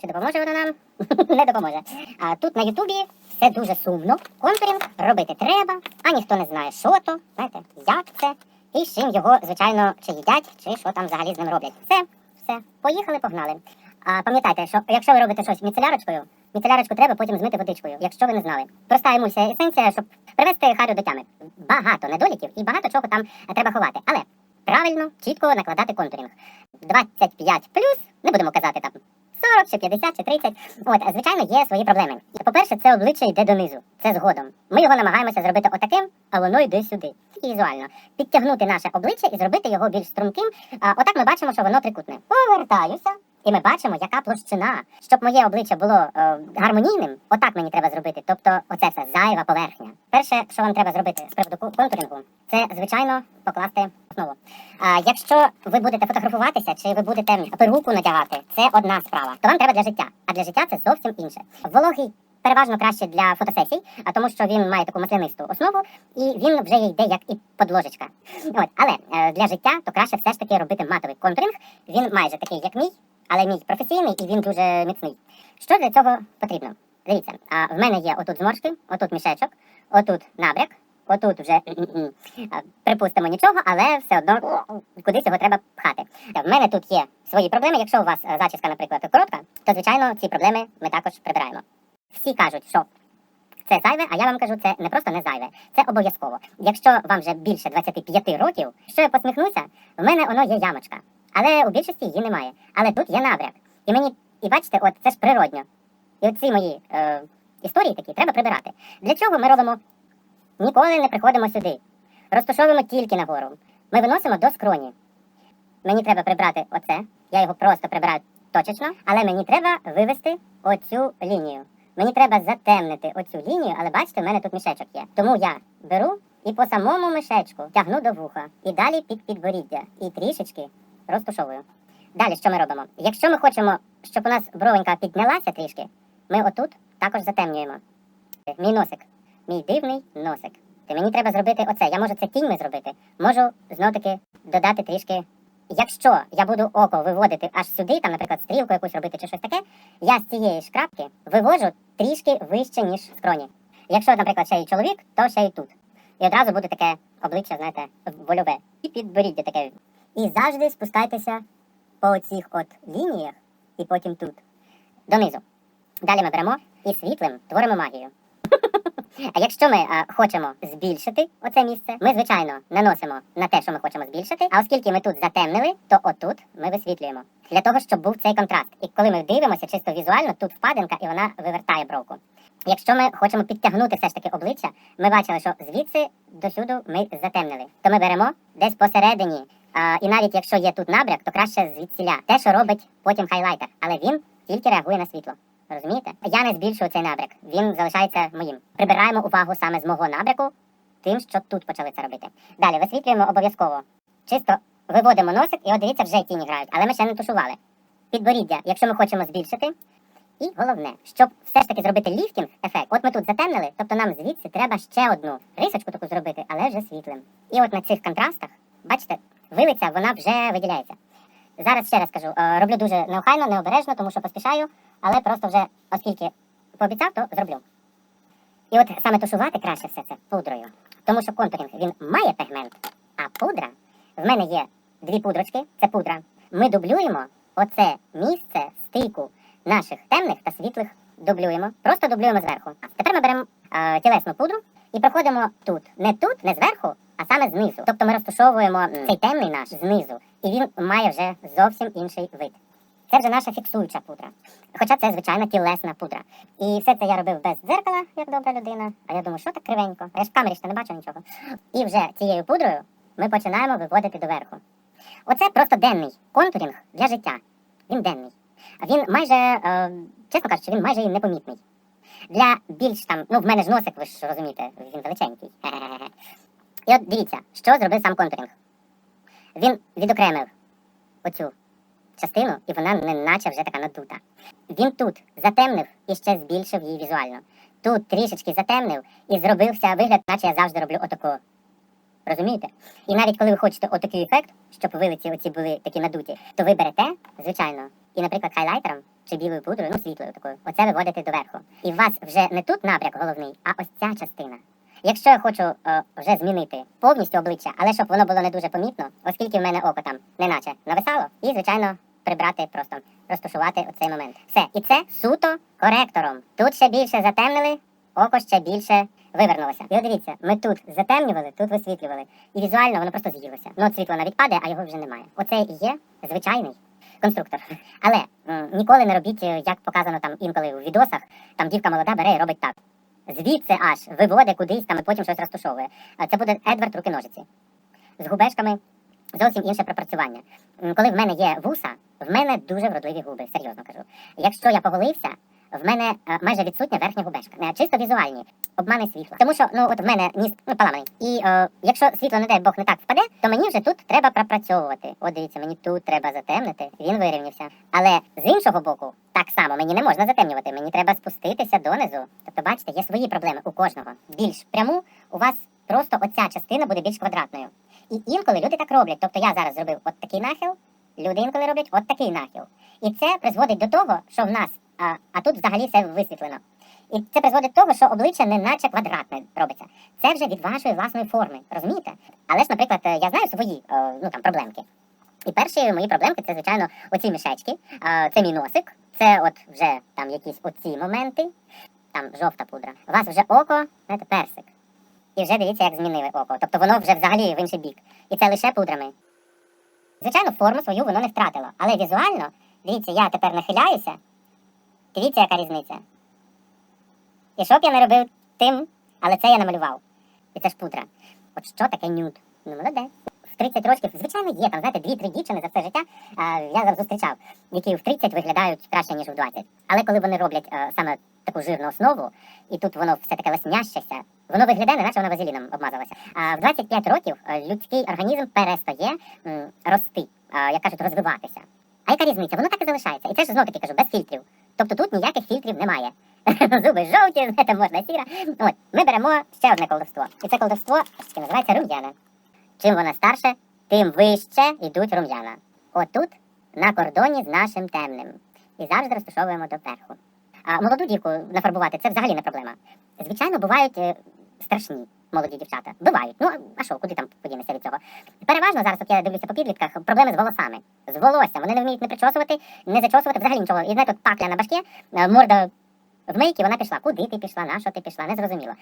Чи допоможе воно нам? Не допоможе. А тут на Ютубі все дуже сумно. Контурінг робити треба, а ніхто не знає, що то, знаєте, як це, і з чим його, звичайно, чи їдять, чи що там взагалі з ним роблять. Все, все, поїхали, погнали. А пам'ятайте, що якщо ви робите щось міцелярочкою, міцелярочку треба потім змити водичкою, якщо ви не знали. Проста емульсія есенція, щоб привести харю до тями. Багато недоліків і багато чого там треба ховати. Але правильно, чітко накладати контурінг. 25 плюс, не будемо казати там 40 чи 50 чи 30. От, звичайно, є свої проблеми. По-перше, це обличчя йде донизу. Це згодом. Ми його намагаємося зробити отаким, а воно йде сюди. І візуально. Підтягнути наше обличчя і зробити його більш струнким. А, отак ми бачимо, що воно трикутне. Повертаюся. І ми бачимо, яка площина. Щоб моє обличчя було е, гармонійним, отак мені треба зробити. Тобто, оце все зайва поверхня. Перше, що вам треба зробити з приводу ко- контурінгу, це звичайно покласти основу. А якщо ви будете фотографуватися чи ви будете перуку надягати, це одна справа. То вам треба для життя. А для життя це зовсім інше. Вологий переважно краще для фотосесій, а тому що він має таку маслянисту основу, і він вже йде як і подложечка. От, але е, для життя то краще все ж таки робити матовий контуринг. Він майже такий, як мій, але мій професійний і він дуже міцний. Що для цього потрібно? Дивіться, а в мене є отут зморшки, отут мішечок, отут набряк, отут вже припустимо нічого, але все одно кудись його треба пхати. В мене тут є свої проблеми. Якщо у вас е, зачіска, наприклад, коротка, то звичайно ці проблеми ми також прибираємо. Всі кажуть, що це зайве, а я вам кажу, це не просто не зайве, це обов'язково. Якщо вам вже більше 25 років, що я посміхнуся, в мене воно є ямочка. Але у більшості її немає. Але тут є набряк. І мені, і бачите, от це ж природньо. І оці мої е, історії такі треба прибирати. Для чого ми робимо? Ніколи не приходимо сюди. Розташовуємо тільки нагору. Ми виносимо до скроні. Мені треба прибрати оце. Я його просто прибираю точечно, але мені треба вивести оцю лінію. Mені треба затемнити оцю лінію, але бачите, в мене тут мішечок є. Тому я беру і по самому мішечку тягну до вуха, і далі під підборіддя, і трішечки розтушовую. Далі що ми робимо? Якщо ми хочемо, щоб у нас бровенька піднялася трішки, ми отут також затемнюємо. Мій носик, мій дивний носик. Ти мені треба зробити оце. Я можу це кіньми зробити. Можу знов таки додати трішки. Якщо я буду око виводити аж сюди, там, наприклад, стрілку якусь робити чи щось таке, я з цієї ж крапки вивожу трішки вище, ніж скроні. Якщо, наприклад, ще й чоловік, то ще й тут. І одразу буде таке обличчя, знаєте, вольове. І підборіддя таке. І завжди спускайтеся по цих от лініях і потім тут. Донизу. Далі ми беремо і світлим творимо магію. А якщо ми а, хочемо збільшити оце місце, ми звичайно наносимо на те, що ми хочемо збільшити. А оскільки ми тут затемнили, то отут ми висвітлюємо для того, щоб був цей контраст. І коли ми дивимося чисто візуально, тут впадинка і вона вивертає бровку. Якщо ми хочемо підтягнути все ж таки обличчя, ми бачили, що звідси до сюди ми затемнили. То ми беремо десь посередині. І навіть якщо є тут набряк, то краще звідсіля. Те, що робить потім хайлайтер, але він тільки реагує на світло. Розумієте? Я не збільшую цей набряк, він залишається моїм. Прибираємо увагу саме з мого набряку, тим, що тут почали це робити. Далі висвітлюємо обов'язково. Чисто виводимо носик, і от дивіться, вже тіні грають, але ми ще не тушували. Підборіддя, якщо ми хочемо збільшити. І головне, щоб все ж таки зробити ліфтінг ефект, от ми тут затемнили, тобто нам звідси треба ще одну рисочку таку зробити, але вже світлим. І от на цих контрастах, бачите, вилиця вона вже виділяється. Зараз ще раз кажу, е, роблю дуже неохайно, необережно, тому що поспішаю, але просто вже, оскільки пообіцяв, то зроблю. І от саме тушувати краще все це пудрою. Тому що контурінг він має пігмент, а пудра в мене є дві пудрочки, це пудра. Ми дублюємо оце місце стику наших темних та світлих дублюємо. Просто дублюємо зверху. Тепер ми беремо е, тілесну пудру і проходимо тут. Не тут, не зверху, а саме знизу. Тобто ми розташовуємо цей темний наш знизу, і він має вже зовсім інший вид. Це вже наша фіксуюча пудра. Хоча це звичайна тілесна пудра. І все це я робив без дзеркала, як добра людина. А я думаю, що так кривенько? А я ж в камері ще не бачу нічого. І вже цією пудрою ми починаємо виводити доверху. Оце просто денний контурінг для життя. Він денний. Він майже, е, чесно кажучи, він майже і непомітний. Для більш там, ну в мене ж носик, ви ж розумієте, він величенький. І от дивіться, що зробив сам контурінг. Він відокремив оцю частину, і вона не наче вже така надута. Він тут затемнив і ще збільшив її візуально. Тут трішечки затемнив і зробився вигляд, наче я завжди роблю отако. Розумієте? І навіть коли ви хочете отакий ефект, щоб вилиці оці були такі надуті, то ви берете, звичайно, і, наприклад, хайлайтером чи білою пудрою, ну світлою такою. Оце виводите доверху. І у вас вже не тут напряк головний, а ось ця частина. Якщо я хочу е, вже змінити повністю обличчя, але щоб воно було не дуже помітно, оскільки в мене око там неначе нависало, і звичайно прибрати просто розташувати оцей момент. Все, і це суто коректором. Тут ще більше затемнили, око ще більше вивернулося. І от дивіться, ми тут затемнювали, тут висвітлювали, і візуально воно просто з'їлося. Ну от світло навіть падає, а його вже немає. Оце і є звичайний конструктор. Але м, ніколи не робіть, е, як показано там інколи у відосах, там дівка молода бере і робить так. Звідси аж виводить кудись там і потім щось розташовує. Це буде Едвард руки ножиці. З губешками зовсім інше пропрацювання. Коли в мене є вуса, в мене дуже вродливі губи, серйозно кажу. Якщо я поголився, в мене е, майже відсутня верхня губешка. Е, Чисто візуальні, обмани світла. Тому що ну от в мене ніс ну, поламаний. І е, якщо світло, не дай Бог, не так впаде, то мені вже тут треба пропрацьовувати. От дивіться, мені тут треба затемнити. Він вирівнявся. Але з іншого боку, так само мені не можна затемнювати. Мені треба спуститися донизу. Тобто, бачите, є свої проблеми у кожного. Більш пряму у вас просто оця частина буде більш квадратною. І інколи люди так роблять. Тобто я зараз зробив от такий нахил, люди інколи роблять от такий нахил. І це призводить до того, що в нас, а, а тут взагалі все висвітлено. І це призводить до того, що обличчя не наче квадратне робиться. Це вже від вашої власної форми, розумієте? Але ж, наприклад, е, я знаю свої е, ну там проблемки. І перші мої проблемки це, звичайно, оці мішечки, е, це мій носик, це от вже там якісь оці моменти, там жовта пудра. У вас вже око, знаєте, персик. І вже дивіться, як змінили око. Тобто воно вже взагалі в інший бік. І це лише пудрами. Звичайно, форму свою воно не втратило. Але візуально, дивіться, я тепер нахиляюся. Дивіться, яка різниця. І що я не робив тим, але це я намалював. І це ж пудра. От що таке нюд? Ну, молодець. В 30 років, звичайно, є там, знаєте, дві-три дівчини за все життя. А, я зараз зустрічав, які в 30 виглядають краще, ніж в 20. Але коли вони роблять е, саме таку жирну основу, і тут воно все таке леснящеся, воно виглядає, наче воно вазеліном обмазалося. А в 25 років е, людський організм перестає м, рости, е, як кажуть, розвиватися. А яка різниця? Воно так і залишається. І це ж знов таки кажу, без фільтрів. Тобто тут ніяких фільтрів немає. Зуби жовті, знаєте, можна сіра. От, ми беремо ще одне колдовство. І це колдовство що називається рум'яна. Чим вона старше, тим вище йдуть рум'яна. Отут, на кордоні з нашим темним. І завжди розташовуємо доверху. А молоду дівку нафарбувати це взагалі не проблема. Звичайно, бувають е, страшні молоді дівчата. Бувають. Ну, а що, куди там подінеться від цього? Переважно зараз, от я дивлюся по підлітках, проблеми з волосами. З волоссям. Вони не вміють не причосувати, не зачосувати взагалі нічого. І знаєте, от пакля на башке, е, морда в мийки, вона пішла. Куди ти пішла, на що ти пішла, не зрозуміло.